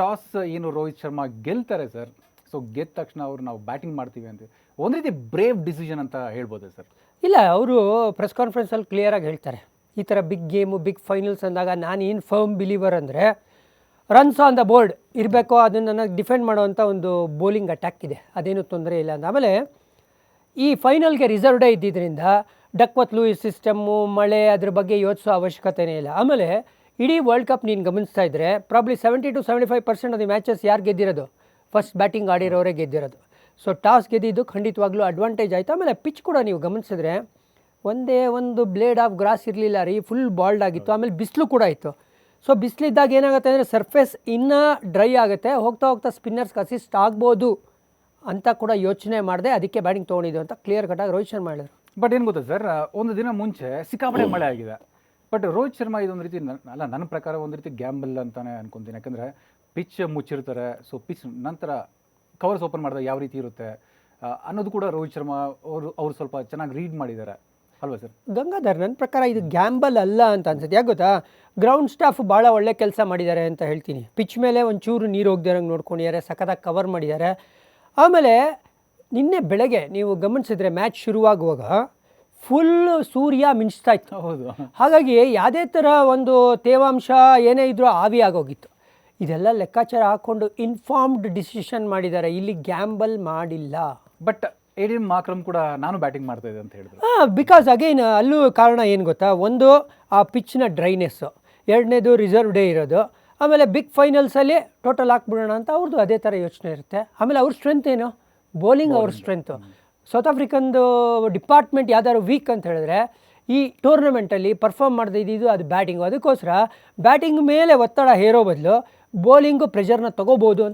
Toss ಏನು ರೋಹಿತ್ ಶರ್ಮಾ ಗೆಲ್ತಾರೆ sir? So ಗೆದ್ದ ತಕ್ಷಣ ಅವ್ರು ನಾವು ಬ್ಯಾಟಿಂಗ್ ಮಾಡ್ತೀವಿ ಅಂತ. ಒಂದು ರೀತಿ ಬ್ರೇವ್ ಡಿಸಿಷನ್ ಅಂತ ಹೇಳ್ಬೋದು ಸರ್? ಇಲ್ಲ, ಅವರು ಪ್ರೆಸ್ ಕಾನ್ಫರೆನ್ಸಲ್ಲಿ ಕ್ಲಿಯರಾಗಿ ಹೇಳ್ತಾರೆ. ಈ ಥರ ಬಿಗ್ ಗೇಮು ಬಿಗ್ ಫೈನಲ್ಸ್ ಅಂದಾಗ ನಾನು ಏನು ಫರ್ಮ್ ಬಿಲೀವರ್ ಅಂದರೆ ರನ್ಸ್ ಆನ್ ದ ಬೋರ್ಡ್ ಇರಬೇಕು, ಅದನ್ನು ನನಗೆ ಡಿಫೆಂಡ್ ಮಾಡುವಂಥ ಒಂದು ಬೌಲಿಂಗ್ ಅಟ್ಯಾಕ್ ಇದೆ. ಅದೇನು ತೊಂದರೆ ಇಲ್ಲ ಅಂತ. ಆಮೇಲೆ ಈ ಫೈನಲ್ಗೆ ರಿಸರ್ವ್ ಡೇ ಇದ್ದಿದ್ದರಿಂದ ಡಕ್ವತ್ ಲೂಯಿಸ್ ಸಿಸ್ಟಮ್ಮು ಮಳೆ ಅದ್ರ ಬಗ್ಗೆ ಯೋಚಿಸೋ ಅವಶ್ಯಕತೆನೇ ಇಲ್ಲ. ಆಮೇಲೆ ಇಡೀ ವರ್ಲ್ಡ್ ಕಪ್ ನೀನು ಗಮನಿಸ್ತಾ ಇದ್ದರೆ probably seventy to seventy five percent ಅದು ಮ್ಯಾಚಸ್ ಯಾರು ಗೆದ್ದಿರೋದು? ಫಸ್ಟ್ ಬ್ಯಾಟಿಂಗ್ ಆಡಿರೋರೇ ಗೆದ್ದಿರೋದು. ಸೊ ಟಾಸ್ ಗೆದ್ದಿದ್ದು ಖಂಡಿತವಾಗ್ಲೂ ಅಡ್ವಾಂಟೇಜ್ ಆಯಿತು. ಆಮೇಲೆ ಪಿಚ್ ಕೂಡ ನೀವು ಗಮನಿಸಿದ್ರೆ, ಒಂದೇ ಒಂದು ಬ್ಲೇಡ್ ಆಫ್ ಗ್ರಾಸ್ ಇರಲಿಲ್ಲ ರೀ ಫುಲ್ ಬಾಲ್ಡ್ ಆಗಿತ್ತು. ಆಮೇಲೆ ಬಿಸಿಲು ಕೂಡ ಇತ್ತು ಸೊ ಬಿಸಿಲಿದ್ದಾಗ ಏನಾಗುತ್ತೆ ಅಂದರೆ ಸರ್ಫೇಸ್ ಇನ್ನೂ ಡ್ರೈ ಆಗುತ್ತೆ. ಹೋಗ್ತಾ ಹೋಗ್ತಾ ಸ್ಪಿನ್ನರ್ಸ್ಗೆ ಅಸಿಸ್ಟ್ ಆಗ್ಬೋದು ಅಂತ ಕೂಡ ಯೋಚನೆ ಮಾಡಿದೆ. ಅದಕ್ಕೆ ಬ್ಯಾಟಿಂಗ್ ತೊಗೊಂಡಿದ್ದು ಅಂತ ಕ್ಲಿಯರ್ ಕಟ್ಟಾಗಿ ರೋಹಿತ್ ಶರ್ಮಾ ಹೇಳಿದ್ರು. ಬಟ್ ಏನು ಗೊತ್ತಾ ಸರ್ ಒಂದು ದಿನ ಮುಂಚೆ ಸಿಕ್ಕಾಪಟ್ಟೆ ಮಳೆ ಆಗಿದೆ. ಬಟ್ ರೋಹಿತ್ ಶರ್ಮಾ ಇದೊಂದು ರೀತಿ ಅಲ್ಲ, ನನ್ನ ಪ್ರಕಾರ ಒಂದು ರೀತಿ ಗ್ಯಾಂಬಲ್ ಅಂತಾನೆ ಅನ್ಕೊಂತೀನಿ. ಯಾಕಂದರೆ ಪಿಚ್ ಮುಚ್ಚಿರ್ತಾರೆ. ಸೊ ಪಿಚ್ ನಂತರ ಕವರ್ಸ್ ಓಪನ್ ಮಾಡಿದಾಗ ಯಾವ ರೀತಿ ಇರುತ್ತೆ? ಅನ್ನೋದು ಕೂಡ ರೋಹಿತ್ ಶರ್ಮಾ ಅವರು ಅವರು ಸ್ವಲ್ಪ ಚೆನ್ನಾಗಿ ರೀಡ್ ಮಾಡಿದ್ದಾರೆ ಅಲ್ವಾ ಸರ್ ಗಂಗಾಧರ್ ನನ್ನ ಪ್ರಕಾರ ಇದು ಗ್ಯಾಂಬಲ್ ಅಲ್ಲ ಅಂತ ಅನ್ಸುತ್ತೆ. ಯಾಕೆ ಗೊತ್ತಾ? ಗ್ರೌಂಡ್ ಸ್ಟಾಫ್ ಭಾಳ ಒಳ್ಳೆ ಕೆಲಸ ಮಾಡಿದ್ದಾರೆ ಅಂತ ಹೇಳ್ತೀನಿ. ಪಿಚ್ ಮೇಲೆ ಒಂಚೂರು ನೀರು ಹೋಗ್ದಿರಂಗೆ ನೋಡ್ಕೊಂಡಿದ್ದಾರೆ ಸಖತ್ತಾಗಿ ಕವರ್ ಮಾಡಿದ್ದಾರೆ ಆಮೇಲೆ ನಿನ್ನೆ ಬೆಳಗ್ಗೆ ನೀವು ಗಮನಿಸಿದ್ರೆ ಮ್ಯಾಚ್ ಶುರುವಾಗುವಾಗ ಫುಲ್ ಸೂರ್ಯ ಮಿಂಚ್ತಾ ಇತ್ತು. ಹೌದು. ಹಾಗಾಗಿ ಯಾವುದೇ ಥರ ಒಂದು ತೇವಾಂಶ ಏನೇ ಇದ್ರೂ ಆವಿ ಆಗೋಗಿತ್ತು ಇದೆಲ್ಲ ಲೆಕ್ಕಾಚಾರ ಹಾಕ್ಕೊಂಡು ಇನ್ಫಾರ್ಮ್ಡ್ ಡಿಸಿಷನ್ ಮಾಡಿದ್ದಾರೆ. ಇಲ್ಲಿ ಗ್ಯಾಂಬಲ್ ಮಾಡಿಲ್ಲ. ಬಟ್ ಏಡಿನ್ ಮಾಕ್ರಮ್ ಕೂಡ ನಾನು ಬ್ಯಾಟಿಂಗ್ ಮಾಡ್ತಾ ಇದ್ದೆ ಅಂತ ಹೇಳಿದ್ರು. ಹಾಂ ಬಿಕಾಸ್ ಅಗೈನ್ ಅಲ್ಲೂ ಕಾರಣ ಏನು ಗೊತ್ತಾ? ಒಂದು ಆ ಪಿಚ್ನ ಡ್ರೈನೆಸ್ಸು ಎರಡನೇದು ರಿಸರ್ವ್ ಡೇ ಇರೋದು. ಆಮೇಲೆ ಬಿಗ್ ಫೈನಲ್ಸಲ್ಲಿ ಟೋಟಲ್ ಹಾಕ್ಬಿಡೋಣ ಅಂತ ಅವ್ರದ್ದು ಅದೇ ಥರ ಯೋಚನೆ ಇರುತ್ತೆ. ಆಮೇಲೆ ಅವ್ರ ಸ್ಟ್ರೆಂತ್ ಏನು? ಬೌಲಿಂಗ್ ಅವ್ರ ಸ್ಟ್ರೆಂತು ಸೌತ್ ಆಫ್ರಿಕನ್ದು ಡಿಪಾರ್ಟ್ಮೆಂಟ್ ಯಾವ್ದಾದ್ರು ವೀಕ್ ಅಂತ ಹೇಳಿದ್ರೆ, ಈ ಟೂರ್ನಮೆಂಟಲ್ಲಿ ಪರ್ಫಾರ್ಮ್ ಮಾಡದೇ ಇದ್ದಿದ್ದು ಅದು ಬ್ಯಾಟಿಂಗು ಅದಕ್ಕೋಸ್ಕರ ಬ್ಯಾಟಿಂಗ್ ಮೇಲೆ ಒತ್ತಡ ಹೇರೋ ಬದಲು ಬೌಲಿಂಗು ಪ್ರೆಷರ್ನ ತೊಗೋಬೋದು ಅಂತ